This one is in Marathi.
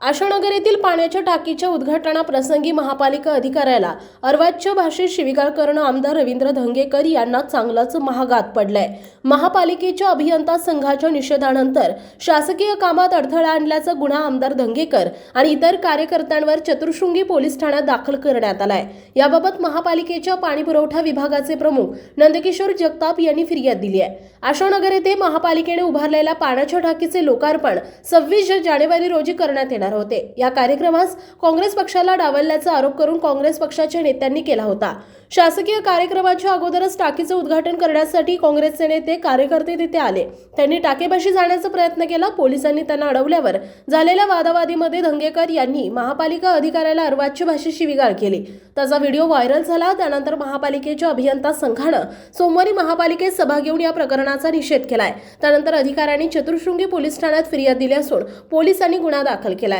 आशानगर येथील पाण्याच्या टाकीच्या उद्घाटनाप्रसंगी महापालिका अधिकाऱ्याला अर्वाच्य भाषेत शिवीगाळ करणं आमदार रवींद्र धंगेकर यांना चांगलाच महागात पडलंय. महापालिकेच्या अभियंता संघाच्या निषेधानंतर शासकीय कामात अडथळा आणल्याचा गुन्हा आमदार धंगेकर आणि इतर कार्यकर्त्यांवर चतुर्शृंगी पोलीस ठाण्यात दाखल करण्यात आलाय. याबाबत महापालिकेच्या पाणीपुरवठा विभागाचे प्रमुख नंदकिशोर जगताप यांनी फिर्याद दिली आहे. आशानगर येथे महापालिकेने उभारलेल्या पाण्याच्या टाकीचे लोकार्पण सव्वीस जानेवारी रोजी करण्यात येणार होते. या कार्यक्रमास काँग्रेस पक्षाला डावलल्याचा आरोप करून काँग्रेस पक्षाच्या नेत्यांनी केला होता. शासकीय कार्यक्रमाच्या अगोदरच टाकीचं उद्घाटन करण्यासाठी काँग्रेसचे नेते कार्यकर्ते तिथे आले. त्यांनी टाकेपाशी जाण्याचा प्रयत्न केला. पोलिसांनी त्यांना अडवल्यावर झालेल्या वादावादीमध्ये धंगेकर यांनी महापालिका अधिकाऱ्याला अर्वाच्य भाषेत शिविगाळ केली. त्याचा व्हिडिओ व्हायरल झाला. त्यानंतर महापालिकेच्या अभियंता संघानं सोमवारी महापालिकेत सभा घेऊन या प्रकरणाचा निषेध केलाय. त्यानंतर अधिकाऱ्यांनी चतुर्शृंगी पोलीस ठाण्यात फिर्याद दिली असून पोलिसांनी गुन्हा दाखल केलाय.